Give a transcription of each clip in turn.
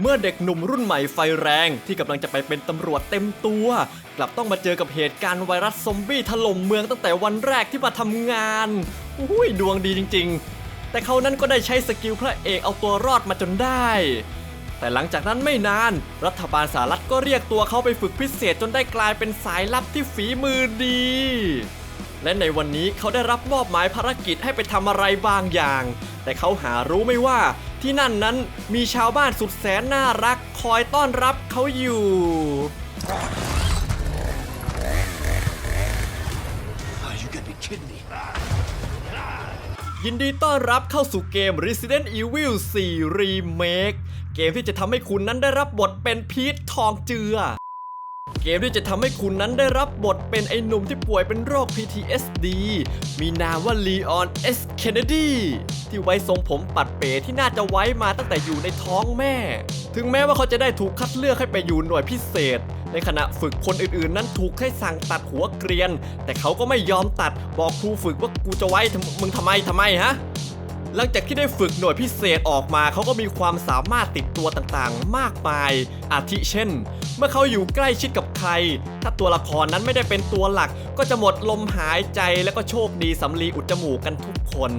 เมื่อเด็กหนุ่มรุ่นใหม่ไฟแรงที่กำลังจะไปเป็นตำรวจเต็มตัว กลับต้องมาเจอกับเหตุการณ์ไวรัสซอมบี้ถล่มเมืองตั้งแต่วันแรกที่มาทำงานอุ้ยดวงดีจริง ๆ แต่เขานั้นก็ได้ใช้สกิลพระเอกเอาตัวรอดมาจนได้ แต่หลังจากนั้นไม่นาน รัฐบาลสหรัฐก็เรียกตัวเขาไปฝึกพิเศษจนได้กลายเป็นสายลับที่ฝีมือดี และในวันนี้เขาได้รับมอบหมายภารกิจให้ไปทำอะไรบางอย่าง แต่เขาหารู้ไม่ว่า ที่นั่นนั้นมีชาวบ้านสุดแสนน่ารักคอยต้อนรับเขาอยู่ Oh, you gotta be kidding me. ยินดีต้อนรับเข้าสู่เกม Resident Evil 4 Remake เกมที่จะทำให้คุณนั้นได้รับบทเป็นพีททองเจือ เกมที่จะทำให้คุณนั้นได้รับบทเป็นไอ้หนุ่มที่ป่วยเป็นโรค PTSD มีนามว่า Leon S. Kennedy ที่ไว้ทรงผมปัดเป๋ที่น่าจะไว้มาตั้งแต่อยู่ในท้องแม่ ถึงแม้ว่าเขาจะได้ถูกคัดเลือกให้ไปอยู่หน่วยพิเศษ ในขณะฝึกคนอื่นๆ นั้นถูกให้สั่งตัดหัวเกรียน แต่เขาก็ไม่ยอมตัดบอกครูฝึกว่ากูจะไว้มึงทำไมทำไมฮะ หลังจากที่ได้ฝึกหน่วยพิเศษออกมาเขาก็มีความสามารถติดตัวต่างๆ มากมาย อาทิเช่น เมื่อเขาอยู่ใกล้ชิดกับ ร ถ้าตัวละครนั้นไม่ได้เป็นตัวหลัก ก็จะหมดลมหายใจแล้วก็โชคดีสำลีอุดจมูกกันทุกคน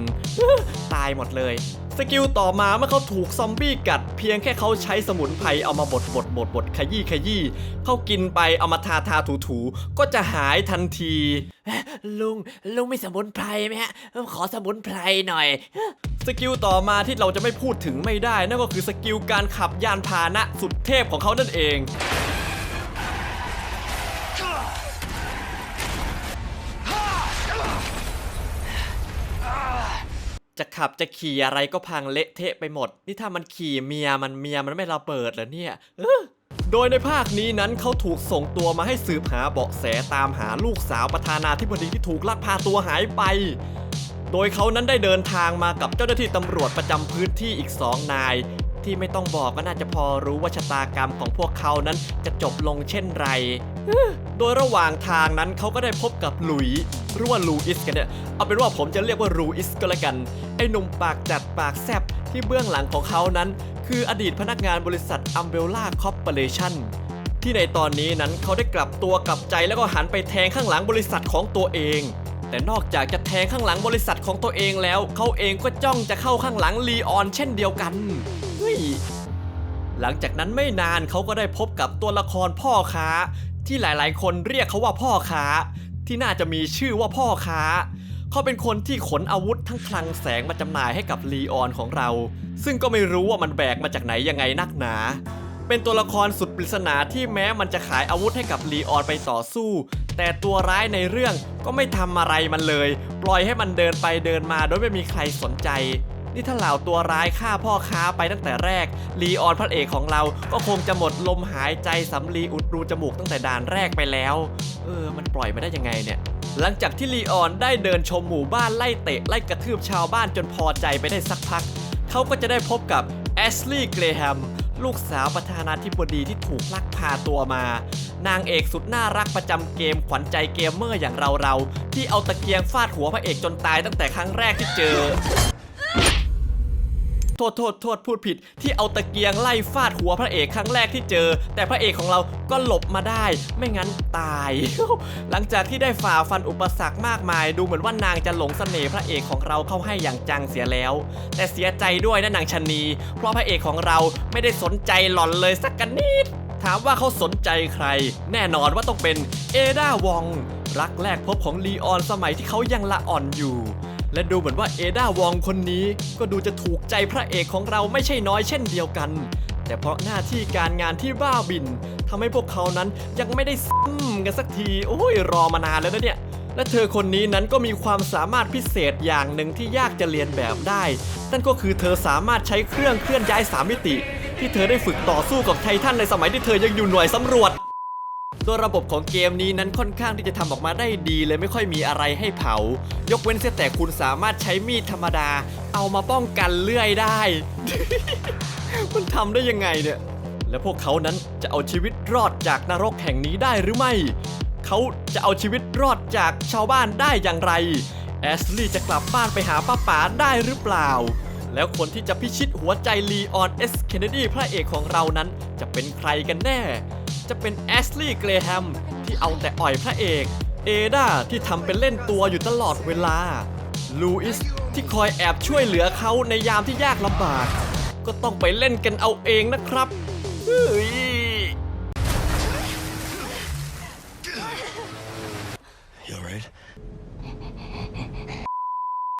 ตายหมดเลยสกิลต่อมาเมื่อเขาถูกซอมบี้กัด เพียงแค่เขาใช้สมุนไพรเอามาบดบดบดบดขยี้ขยี้เขากินไปเอามาทาทาถูถูก็จะหายทันที ลุงลุงไม่สมุนไพรไหมฮะ ขอสมุนไพรหน่อย สกิลต่อมาที่เราจะไม่พูดถึงไม่ได้ นั่นก็คือสกิลการขับยานพาหนะสุดเทพของเขานั่นเอง จะขับจะขี่อะไรก็พังเละเทะไปหมด นี่ถ้ามันขี่เมียมันเมียมันไม่ระเบิดเหรอเนี่ยโดยในภาคนี้นั้นเขาถูกส่งตัวมาให้สืบหาเบาะแสตามหาลูกสาวประธานาธิบดีที่ถูกลักพาตัวหายไป โดยเขานั้นได้เดินทางมากับเจ้าหน้าที่ตำรวจประจำพื้นที่อีกสองนาย ที่ไม่ต้องบอกก็น่าจะพอรู้ว่าชะตากรรมของพวกเขานั้นจะจบลงเช่นไร โดยระหว่างทางนั้นเขาก็ได้พบกับหลุยหรือว่าลูอิสกันเนี่ย เอาเป็นว่าผมจะเรียกว่าลูอิสก็แล้วกัน ไอ้หนุ่มปากจัดปากแซบที่เบื้องหลังของเขานั้น คืออดีตพนักงานบริษัท Umbrella Corporation ที่ในตอนนี้นั้นเขาได้กลับตัวกลับใจแล้วก็หันไปแทงข้างหลังบริษัทของตัวเอง แต่นอกจากจะแทงข้างหลังบริษัทของตัวเองแล้ว เขาเองก็จ้องจะเข้าข้างหลังลีออนเช่นเดียวกัน หลังจากนั้นไม่นานเขาก็ได้พบกับตัวละครพ่อค้า ที่หลายๆ คนเรียกเขาว่าพ่อค้า ที่น่าจะมีชื่อว่าพ่อค้า เขาเป็นคนที่ขนอาวุธทั้งคลังแสงมาจำหน่ายให้กับลีออนของเรา ซึ่งก็ไม่รู้ว่ามันแบกมาจากไหนยังไงนักหนาเป็นตัวละครสุดปริศนาที่แม้มันจะขายอาวุธให้กับลีออนไปต่อสู้ แต่ตัวร้ายในเรื่องก็ไม่ทำอะไรมันเลย ปล่อยให้มันเดินไปเดินมาโดยไม่มีใครสนใจ นี่ถ้าเหล่าตัวร้ายฆ่าพ่อค้าไปตั้งแต่แรก ลีออนพระเอกของเราก็คงจะหมดลมหายใจสำลีอุดรูจมูกตั้งแต่ด่านแรกไปแล้ว เออ มันปล่อยมาได้ยังไงเนี่ยหลังจากที่ลีออนได้เดินชมหมู่บ้านไล่เตะไล่กระทืบชาวบ้านจนพอใจไปได้สักพัก เขาก็จะได้พบกับแอชลีย์เกรแฮมลูกสาวประธานาธิบดีที่ถูกลักพาตัวมา นางเอกสุดน่ารักประจำเกมขวัญใจเกมเมอร์อย่างเราเราๆที่เอาตะเกียงฟาดหัวพระเอกจนตายตั้งแต่ครั้งแรกที่เจอ โทษโทษโทษพูดผิด ที่เอาตะเกียงไล่ฟาดหัวพระเอกครั้งแรกที่เจอ แต่พระเอกของเราก็หลบมาได้ ไม่งั้นตาย หลังจากที่ได้ฝ่าฟันอุปสรรคมากมาย ดูเหมือนว่านางจะหลงเสน่ห์พระเอกของเราเข้าให้อย่างจังเสียแล้ว แต่เสียใจด้วยนะนางชนี เพราะพระเอกของเราไม่ได้สนใจหล่อนเลยสักกันนิดถามว่าเขาสนใจใคร แน่นอนว่าต้องเป็นเอดาวอง รักแรกพบของลีออนสมัยที่เขายังละอ่อนอยู่ และดูเหมือนว่าเอดาวองคนนี้ก็ดูจะถูกใจพระเอกของเราไม่ใช่น้อยเช่นเดียวกัน แต่เพราะหน้าที่การงานที่บ้าบินทำให้พวกเขานั้นยังไม่ได้ซ้ำกันสักที โอ้ยรอมานานแล้วนะเนี่ยและเธอคนนี้นั้นก็มีความสามารถพิเศษอย่างหนึ่งที่ยากจะเรียนแบบได้ นั่นก็คือเธอสามารถใช้เครื่องเคลื่อนย้ายสามมิติ ที่เธอได้ฝึกต่อสู้กับไททันในสมัยที่เธอยังอยู่หน่วยสำรวจ ตัวระบบของเกมนี้นั้นค่อนข้างที่จะทำออกมาได้ดีเลยไม่ค่อยมีอะไรให้เผา ยกเว้นเสียแต่คุณสามารถใช้มีดธรรมดา เอามาป้องกันเลื่อยได้ มันทำได้ยังไงเนี่ย และพวกเขานั้นจะเอาชีวิตรอดจากนรกแห่งนี้ได้หรือไม่ เขาจะเอาชีวิตรอดจากชาวบ้านได้อย่างไร แอสลี่จะกลับบ้านไปหาป้าป๋าได้หรือเปล่า แล้วคนที่จะพิชิตหัวใจลีออนเอสเคนเนดีพระเอกของเรานั้น จะเป็นใครกันแน่ จะเป็นแอชลีย์เกรแฮมที่เอาแต่อ่อยพระเอก เอดาที่ทำเป็นเล่นตัวอยู่ตลอดเวลา ลูอิสที่คอยแอบช่วยเหลือเขาในยามที่ยากลำบาก ก็ต้องไปเล่นกันเอาเองนะครับเฮ้ย